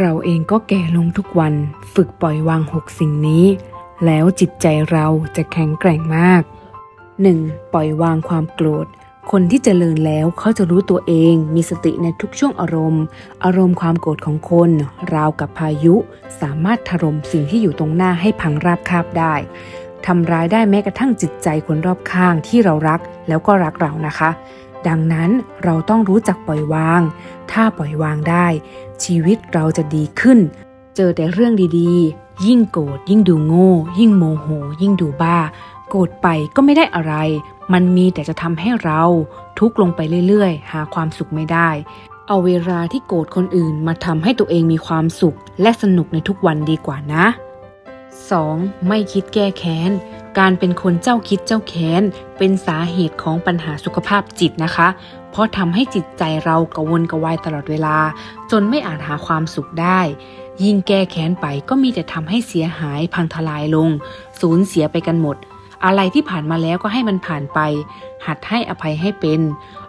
เราเองก็แก่ลงทุกวัน ฝึกปล่อยวางหกสิ่งนี้ แล้วจิตใจเราจะแข็งแกร่งมาก 1. ปล่อยวางความโกรธ คนที่เจริญแล้วเขาจะรู้ตัวเอง มีสติในทุกช่วงอารมณ์ อารมณ์ความโกรธของคน ราวกับพายุ สามารถถล่มสิ่งที่อยู่ตรงหน้าให้พังราบคาบได้ทำร้ายได้แม้กระทั่งจิตใจคนรอบข้างที่เรารักแล้วก็รักเรานะคะ ดังนั้นเราต้องรู้จักปล่อยวาง ถ้าปล่อยวางได้ ชีวิตเราจะดีขึ้น เจอแต่เรื่องดีๆ ยิ่งโกรธยิ่งดูโง่ ยิ่งโมโห ยิ่งดูบ้า โกรธไปก็ไม่ได้อะไร มันมีแต่จะทำให้เรา ทุกข์ลงไปเรื่อยๆ หาความสุขไม่ได้ เอาเวลาที่โกรธคนอื่นมาทำให้ตัวเองมีความสุข และสนุกในทุกวันดีกว่านะ 2. ไม่คิดแก้แค้น การเป็นคนเจ้าคิดเจ้าแค้น เป็นสาเหตุของปัญหาสุขภาพจิตนะคะ เพราะทำให้จิตใจเรากระวนกระวายตลอดเวลา จนไม่อาจหาความสุขได้ ยิ่งแก้แค้นไปก็มีแต่ทำให้เสียหายพังทลายลง สูญเสียไปกันหมด อะไรที่ผ่านมาแล้วก็ให้มันผ่านไป หัดให้อภัยให้เป็น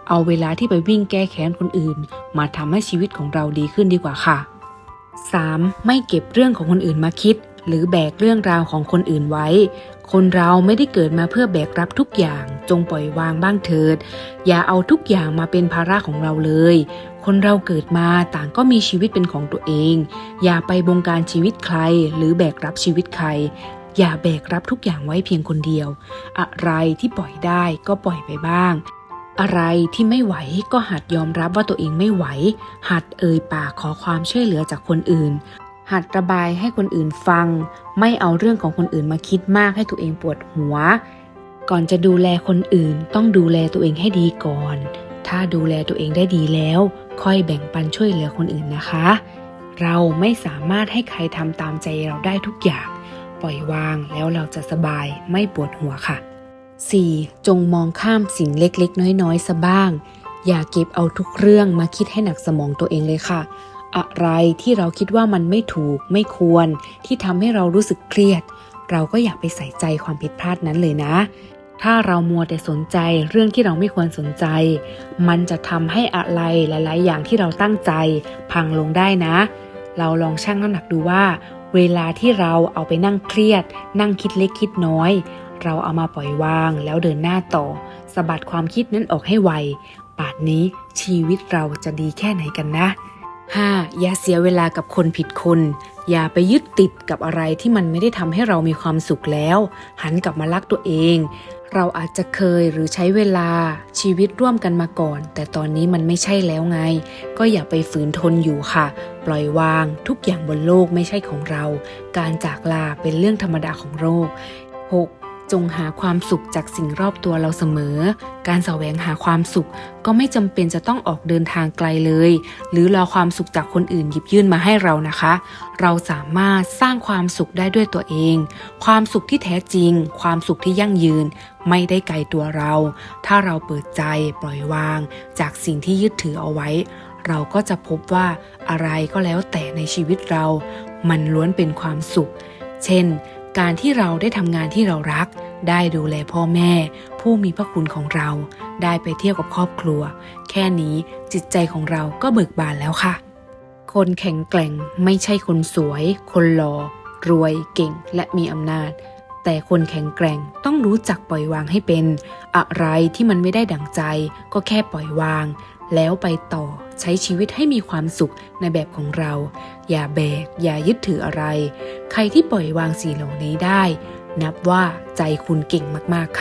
เอาเวลาที่ไปวิ่งแก้แค้นคนอื่น มาทำให้ชีวิตของเราดีขึ้นดีกว่าค่ะ 3. ไม่เก็บเรื่องของคนอื่นมาคิด หรือแบกเรื่องราวของคนอื่นไว้ คนเราไม่ได้เกิดมาเพื่อแบกรับทุกอย่าง จงปล่อยวางบ้างเถิด อย่าเอาทุกอย่างมาเป็นภาระของเราเลย คนเราเกิดมาต่างก็มีชีวิตเป็นของตัวเอง อย่าไปบงการชีวิตใคร หรือแบกรับชีวิตใคร อย่าแบกรับทุกอย่างไว้เพียงคนเดียว อะไรที่ปล่อยได้ก็ปล่อยไปบ้างอะไรที่ไม่ไหวก็หัดยอมรับว่าตัวเองไม่ไหว หัดเอ่ยปากขอความช่วยเหลือจากคนอื่น หัดระบายให้คนอื่นฟัง ไม่เอาเรื่องของคนอื่นมาคิดมากให้ตัวเองปวดหัว ก่อนจะดูแลคนอื่น ต้องดูแลตัวเองให้ดีก่อน ถ้าดูแลตัวเองได้ดีแล้ว ค่อยแบ่งปันช่วยเหลือคนอื่นนะคะ เราไม่สามารถให้ใครทำตามใจเราได้ทุกอย่าง ปล่อยวางแล้วเราจะสบายไม่ปวดหัวค่ะ 4. จงมองข้ามสิ่งเล็กๆ น้อยๆซะบ้าง อย่าเก็บเอาทุกเรื่องมาคิดให้หนักสมองตัวเองเลยค่ะ อะไรที่เราคิดว่ามันไม่ถูกไม่ควร ที่ทำให้เรารู้สึกเครียด เราก็อย่าไปใส่ใจความผิดพลาดนั้นเลยนะ ถ้าเรามัวแต่สนใจเรื่องที่เราไม่ควรสนใจ มันจะทำให้อะไรหลาย ๆ อย่างที่เราตั้งใจ พังลงได้นะ เราลองชั่งน้ำหนักดูว่า เวลาที่เราเอาไปนั่งเครียด นั่งคิดเล็กคิดน้อย เราเอามาปล่อยวางแล้วเดินหน้าต่อสะบัดความคิดนั้นออกให้ไวป่านนี้ชีวิตเราจะดีแค่ไหนกันนะ 5. อย่าเสียเวลากับคนผิดคน อย่าไปยึดติดกับอะไรที่มันไม่ได้ทำให้เรามีความสุขแล้ว หันกลับมารักตัวเอง เราอาจจะเคยหรือใช้เวลาชีวิตร่วมกันมาก่อน แต่ตอนนี้มันไม่ใช่แล้วไง ก็อย่าไปฝืนทนอยู่ค่ะ ปล่อยวางทุกอย่างบนโลกไม่ใช่ของเรา การจากลาเป็นเรื่องธรรมดาของโลก 6. จงหาความสุขจากสิ่งรอบตัวเราเสมอ การแสวงหาความสุขก็ไม่จำเป็นจะต้องออกเดินทางไกลเลย หรือรอความสุขจากคนอื่นหยิบยื่นมาให้เรานะคะ เราสามารถสร้างความสุขได้ด้วยตัวเอง ความสุขที่แท้จริง ความสุขที่ยั่งยืน ไม่ได้ไกลตัวเรา ถ้าเราเปิดใจปล่อยวาง จากสิ่งที่ยึดถือเอาไว้ เราก็จะพบว่าอะไรก็แล้วแต่ในชีวิตเรา มันล้วนเป็นความสุข เช่นการที่เราได้ทำงานที่เรารัก ได้ดูแลพ่อแม่ ผู้มีพระคุณของเรา ได้ไปเที่ยวกับครอบครัว แค่นี้จิตใจของเราก็เบิกบานแล้วค่ะ คนแข็งแกร่งไม่ใช่คนสวย คนหล่อรวยเก่งและมีอำนาจ แต่คนแข็งแกร่งต้องรู้จักปล่อยวางให้เป็น อะไรที่มันไม่ได้ดั่งใจ ก็แค่ปล่อยวาง แล้วไปต่อใช้ชีวิตให้มีความสุขในแบบของเรา อย่าแบก อย่ายึดถืออะไร ใครที่ปล่อยวางสิ่งเหล่านี้ได้ นับว่าใจคุณเก่งมากๆค่ะ